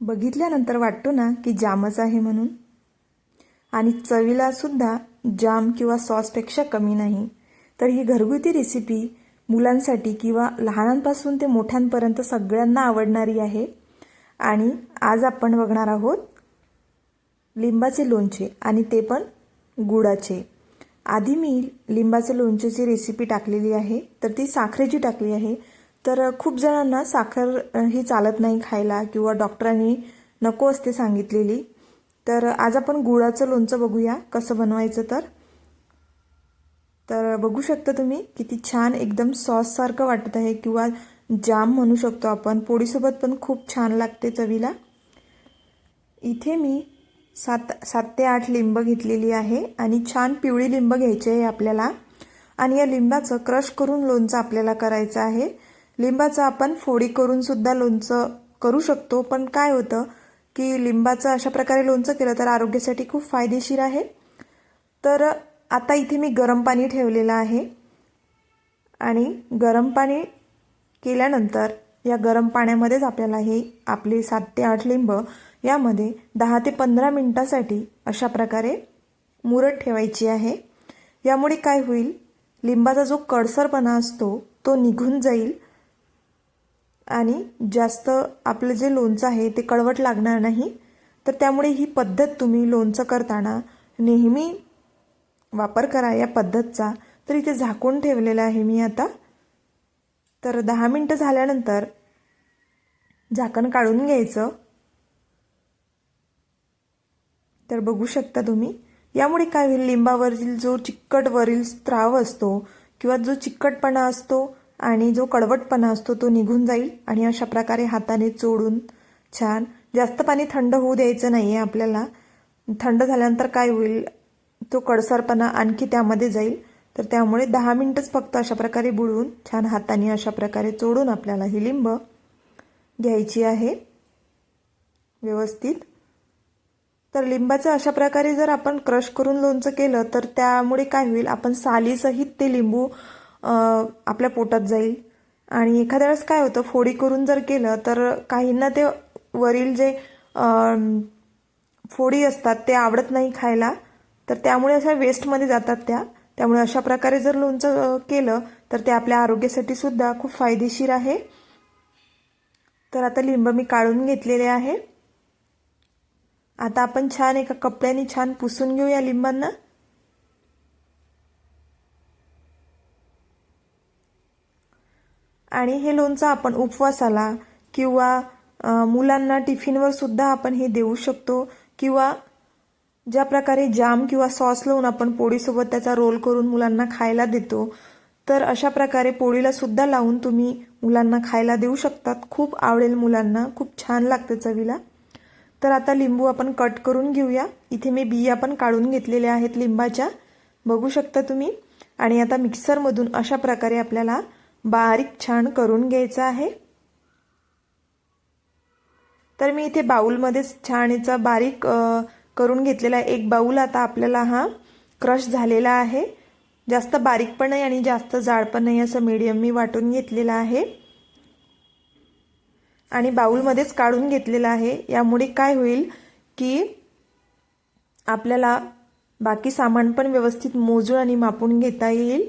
बघितल्यानंतर वाटतो ना की जामच आहे म्हणून. आणि चवीला सुद्धा जाम किंवा सॉसपेक्षा कमी नाही. तर ही घरगुती रेसिपी मुलांसाठी किंवा लहानांपासून ते मोठ्यांपर्यंत सगळ्यांना आवडणारी आहे. आणि आज आपण बघणार आहोत लिंबाचे लोणचे आणि ते पण गुळाचे. आधी मी लिंबाचे लोणचेची रेसिपी टाकलेली आहे. तर ती साखरेची टाकली आहे. तर खूप जणांना साखर ही चालत नाही खायला किंवा डॉक्टरांनी नको असते सांगितलेली. तर आज आपण गुळाचं लोणचं बघूया कसं बनवायचं तर. तर बघू शकता तुम्ही किती छान एकदम सॉससारखं वाटत आहे किंवा जाम म्हणू शकतो आपण. पोळीसोबत पण खूप छान लागते चवीला. इथे मी सात सात ते आठ लिंब घेतलेली आहे आणि छान पिवळी लिंब घ्यायची आहे आपल्याला. आणि या लिंबाचं क्रश करून लोणचं आपल्याला करायचं आहे. लिंबाचं आपण फोडी करून सुद्धा लोणचं करू शकतो. पण काय होतं की लिंबाचं अशा प्रकारे लोणचं केलं तर आरोग्यासाठी खूप फायदेशीर आहे. तर आता इथे मी गरम पाणी ठेवलेलं आहे. आणि गरम पाणी केल्यानंतर या गरम पाण्यामध्येच आपल्याला हे आपले सात ते आठ लिंब यामध्ये दहा ते पंधरा मिनटासाठी अशा प्रकारे मुरत ठेवायची आहे. यामुळे काय होईल? लिंबाचा जो कडसरपणा असतो तो निघून जाईल. आणि जास्त आपलं जे लोणचं आहे ते कळवट लागणार नाही तर त्यामुळे ही पद्धत तुम्ही लोणचं करताना नेहमी वापर करा या पद्धतचा. तर इथे झाकून ठेवलेलं आहे मी आता. तर दहा मिनटं झाल्यानंतर झाकण काढून घ्यायचं. तर बघू शकता तुम्ही यामुळे काय होईल? लिंबावरील जो चिकटवरील स्त्राव असतो किंवा जो चिकटपणा असतो आणि जो कडवटपणा असतो तो निघून जाईल आणि अशा प्रकारे हाताने चोडून छान जास्त पाणी थंड होऊ द्यायचं नाही आहे आपल्याला. थंड झाल्यानंतर काय होईल? तो कडसरपणा आणखी त्यामध्ये जाईल. तर त्यामुळे दहा मिनटंच फक्त अशा प्रकारे बुडवून छान हाताने अशा प्रकारे चोडून आपल्याला ही लिंब घ्यायची आहे. व्यवस्थित. तर लिंबाचं अशा प्रकारे जर आपण क्रश करून लोणचं केलं तर त्यामुळे काय होईल? आपण सालीसहित ते लिंबू आपल्या पोटात जाईल. आणि एखाद्या वेळेस काय होतं फोडी करून जर केलं तर काहींना ते वरील जे फोडी असतात ते आवडत नाही खायला. तर त्यामुळे अशा वेस्टमध्ये जातात त्या. त्यामुळे अशा प्रकारे जर लोणचं केलं तर ते आपल्या आरोग्यासाठी सुद्धा खूप फायदेशीर आहे. तर आता लिंब मी काढून घेतलेले आहे. आता आपण छान एका कपड्याने छान पुसून घेऊ या लिंबांना. आणि हे लोणचं आपण उपवासाला किंवा मुलांना टिफिनवर सुद्धा आपण हे देऊ शकतो किंवा ज्या प्रकारे जाम किंवा सॉस लावून आपण पोळीसोबत त्याचा रोल करून मुलांना खायला देतो तर अशा प्रकारे पोळीला सुद्धा लावून तुम्ही मुलांना खायला देऊ शकतात. खूप आवडेल मुलांना. खूप छान लागते चवीला. तर आता लिंबू आपण कट करून घेऊया. इथे मी बिया पण काढून घेतलेल्या आहेत लिंबाच्या. बघू शकता तुम्ही. आणि आता मिक्सरमधून अशा प्रकारे आपल्याला बारीक छान करून घ्यायचं आहे. तर मी इथे बाऊलमध्येच छान याचा बारीक करून घेतलेला आहे एक बाऊल आता आपल्याला हा क्रश झालेला आहे. जास्त बारीक पण नाही आणि जास्त जाड पण नाही असं मीडियम मी वाटून घेतलेला आहे. आणि बाऊलमध्येच काढून घेतलेला आहे. यामुळे काय होईल की आपल्याला बाकी सामान पण व्यवस्थित मोजून आणि मापून घेता येईल.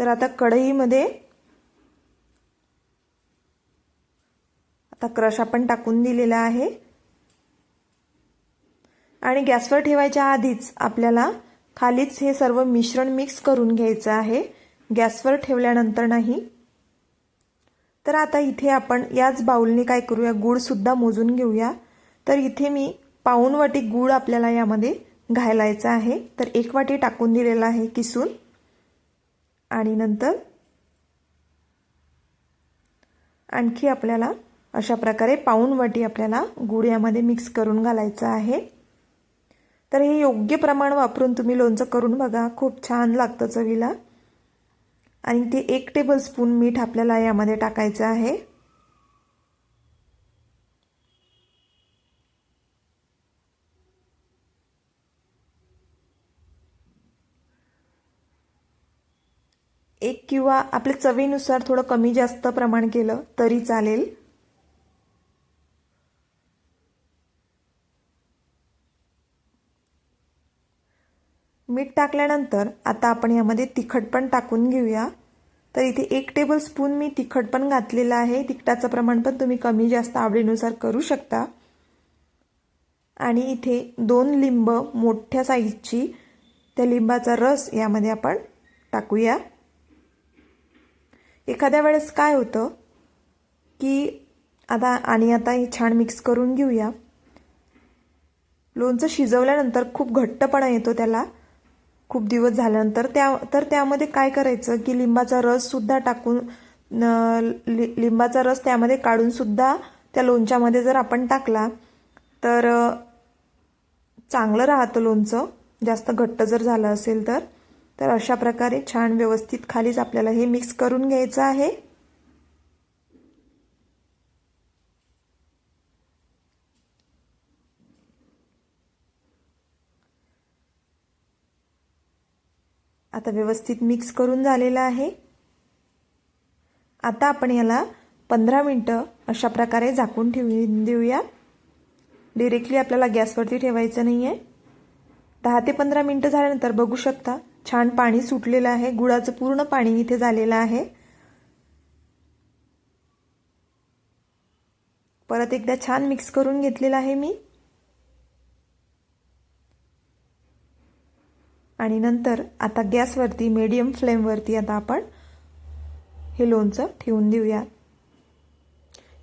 तर आता कढईमध्ये आता क्रश आपण टाकून दिलेला आहे. आणि गॅसवर ठेवायच्या आधीच आपल्याला खालीच हे सर्व मिश्रण मिक्स करून घ्यायचं आहे. गॅसवर ठेवल्यानंतर नाही. तर आता इथे आपण याच बाऊलने काय करूया? गूळसुद्धा मोजून घेऊया. तर इथे मी पाऊण वाटी गूळ आपल्याला यामध्ये घालायचा आहे. तर एक वाटी टाकून दिलेला आहे किसून. आणि नंतर आणखी आपल्याला अशा प्रकारे पाऊन वाटी आपल्याला गुळ यामध्ये मिक्स करून घालायचं आहे. तर हे योग्य प्रमाण वापरून तुम्ही लोणचं करून बघा. खूप छान लागतं चवीला. आणि ते एक टेबल स्पून मीठ आपल्याला यामध्ये टाकायचं आहे. एक किंवा आपल्या चवीनुसार थोडं कमी जास्त प्रमाण केलं तरी चालेल. मीठ टाकल्यानंतर आता आपण यामध्ये तिखट पण टाकून घेऊया. तर इथे एक टेबल स्पून मी तिखट पण घातलेलं आहे. तिखटाचं प्रमाण पण तुम्ही कमी जास्त आवडीनुसार करू शकता. आणि इथे दोन लिंब मोठ्या साईजची त्या लिंबाचा रस यामध्ये आपण टाकूया. एखाद्या वेळेस काय होतं की आता आणि आता हे छान मिक्स करून घेऊया. लोणचं शिजवल्यानंतर खूप घट्टपणा येतो त्याला. खूप दिवस झाल्यानंतर त्या तर त्यामध्ये काय करायचं की लिंबाचा रससुद्धा टाकून लि लिंबाचा रस त्यामध्ये काढूनसुद्धा त्या लोणच्यामध्ये जर आपण टाकला तर चांगलं राहतं लोणचं. जास्त घट्ट जर झालं असेल तर. तर अशा प्रकारे छान व्यवस्थित खालीच आपल्याला हे मिक्स करून घ्यायचं आहे. आता व्यवस्थित मिक्स करून झालेलं आहे. आता आपण याला पंधरा मिनटं अशा प्रकारे झाकून ठेवून देऊया. डिरेक्टली आपल्याला गॅसवरती ठेवायचं नाही आहे दहा ते पंधरा मिनटं झाल्यानंतर बघू शकता. छान पाणी सुटलेलं आहे. गुळाचं पूर्ण पाणी इथे झालेलं आहे. परत एकदा छान मिक्स करून घेतलेलं आहे मी. आणि नंतर आता गॅसवरती मीडियम फ्लेमवरती आता आपण हे लोणचं ठेवून देऊया.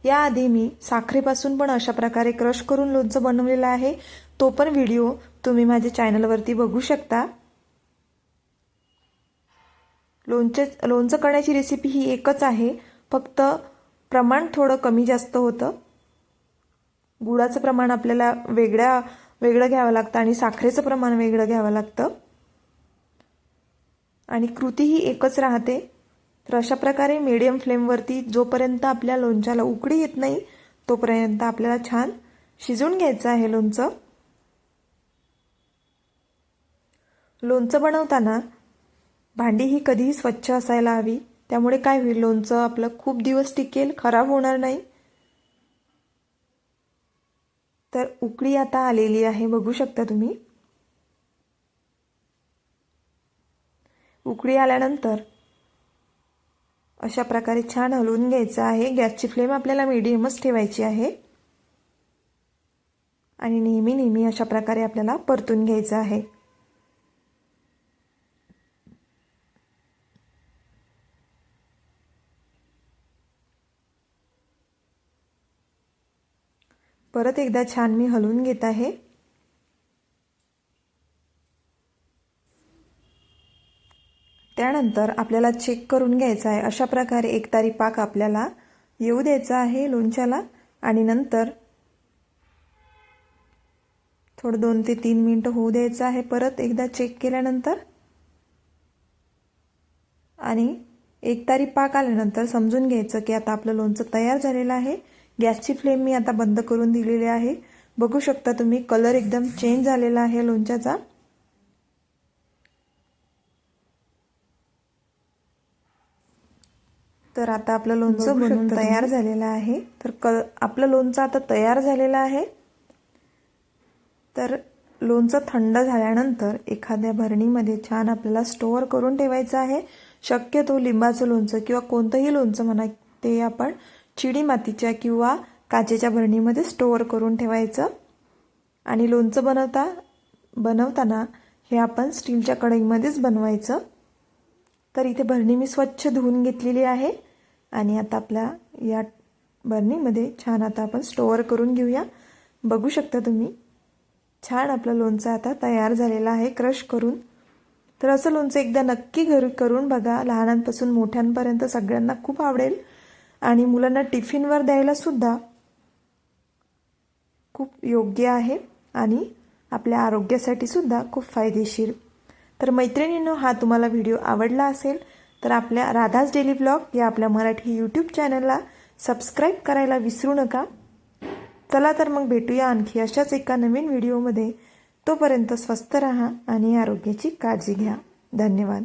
याआधी मी साखरेपासून पण अशा प्रकारे क्रश करून लोणचं बनवलेलं आहे. तो पण व्हिडिओ तुम्ही माझ्या चॅनलवरती बघू शकता. लोणचे लोणचं करण्याची रेसिपी ही एकच आहे. फक्त प्रमाण थोडं कमी जास्त होतं. गुळाचं प्रमाण आपल्याला वेगळ्या वेगळं घ्यावं लागतं आणि साखरेचं प्रमाण वेगळं घ्यावं लागतं. आणि कृती ही एकच राहते. तर अशा प्रकारे मीडियम फ्लेमवरती जोपर्यंत आपल्या लोणच्याला उकडी येत नाही तोपर्यंत आपल्याला छान शिजून घ्यायचं आहे लोणचं. लोणचं बनवताना भांडी ही कधीही स्वच्छ असायला हवी. त्यामुळे काय होईल? लोणचं आपलं खूप दिवस टिकेल खराब होणार नाही. तर उकळी आता आलेली आहे. बघू शकता तुम्ही. उकळी आल्यानंतर अशा प्रकारे छान हलवून घ्यायचं आहे. गॅसची फ्लेम आपल्याला मीडियमच ठेवायची आहे. आणि नेहमी नेहमी अशा प्रकारे आपल्याला परतून घ्यायचं आहे. परत एकदा छान मी हलवून घेत आहे. त्यानंतर आपल्याला चेक करून घ्यायचा आहे. अशा प्रकारे एक तारी पाक आपल्याला येऊ द्यायचा आहे लोणच्याला. आणि नंतर थोडं दोन ते तीन मिनटं होऊ द्यायचं आहे. परत एकदा चेक केल्यानंतर आणि एक तारी पाक आल्यानंतर समजून घ्यायचं की आता आपलं लोणचं तयार झालेलं आहे. गॅसची फ्लेम मी आता बंद करून दिलेली आहे. बघू शकता तुम्ही कलर एकदम चेंज झालेला आहे लोणच्याचा. तर आता आपलं लोणचं बनवून तयार झालेलं आहे. तर क आपलं लोणचं आता तयार झालेलं आहे. तर लोणचं थंड झाल्यानंतर एखाद्या भरणीमध्ये छान आपल्याला स्टोअर करून ठेवायचं आहे. शक्यतो लिंबाचं लोणचं किंवा कोणतंही लोणचं म्हणा ते आपण चिडी मातीच्या किंवा काचेच्या भरणीमध्ये स्टोअर करून ठेवायचं. आणि लोणचं बनवता बनवताना हे आपण स्टीलच्या कढईमध्येच बनवायचं. तर इथे भरणी मी स्वच्छ धुवून घेतलेली आहे. आणि आता आपल्या या भरणीमध्ये छान आता आपण स्टोअर करून घेऊया. बघू शकता तुम्ही. छान आपलं लोणचं आता तयार झालेलं आहे क्रश करून. तर असं लोणचं एकदा नक्की घरी करून बघा. लहानांपासून मोठ्यांपर्यंत सगळ्यांना खूप आवडेल. आणि मुलांना टिफिनवर द्यायला सुद्धा खूप योग्य आहे आणि आपल्या आरोग्यासाठी सुद्धा खूप फायदेशीर. तर मैत्रिणींनो हा तुम्हाला व्हिडिओ आवडला असेल तर आपल्या राधाज डेली ब्लॉग या आपल्या मराठी यूट्यूब चॅनलला सबस्क्राईब करायला विसरू नका. चला तर मग भेटूया आणखी अशाच एका नवीन व्हिडिओमध्ये. तोपर्यंत स्वस्थ रहा आणि आरोग्याची काळजी घ्या. धन्यवाद.